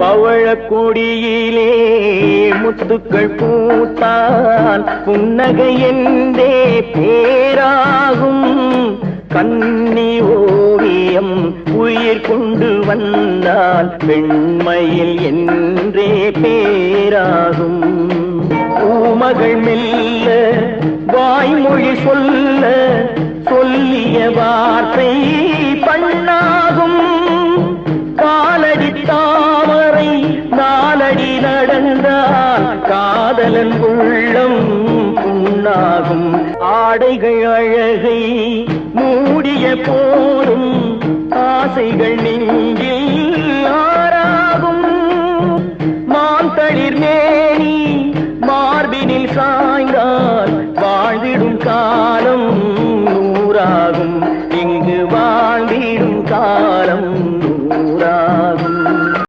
பவழக்கொடியிலே முத்துக்கள் பூத்தால் புன்னகை என்றே பேராகும். கன்னி ஓவியம் உயிர் கொண்டு வந்தால் பெண்மையில் என்றே பேராகும். பூமகள் மெல்ல வாய்மொழி சொல்ல சொல்லிய வார்த்தை படி நடந்தான் காதலன் உள்ளம் புண்ணாகும். ஆடைகள் அழகை மூடிய போதும் ஆசைகள் நெஞ்சில் ஆறாகும். மாந்தளிர் மேனி மார்பினில் சாய்ந்தால் வாழ்விடும் காலம் நூறாகும். இங்கு வாழ்ந்திடும் காலம்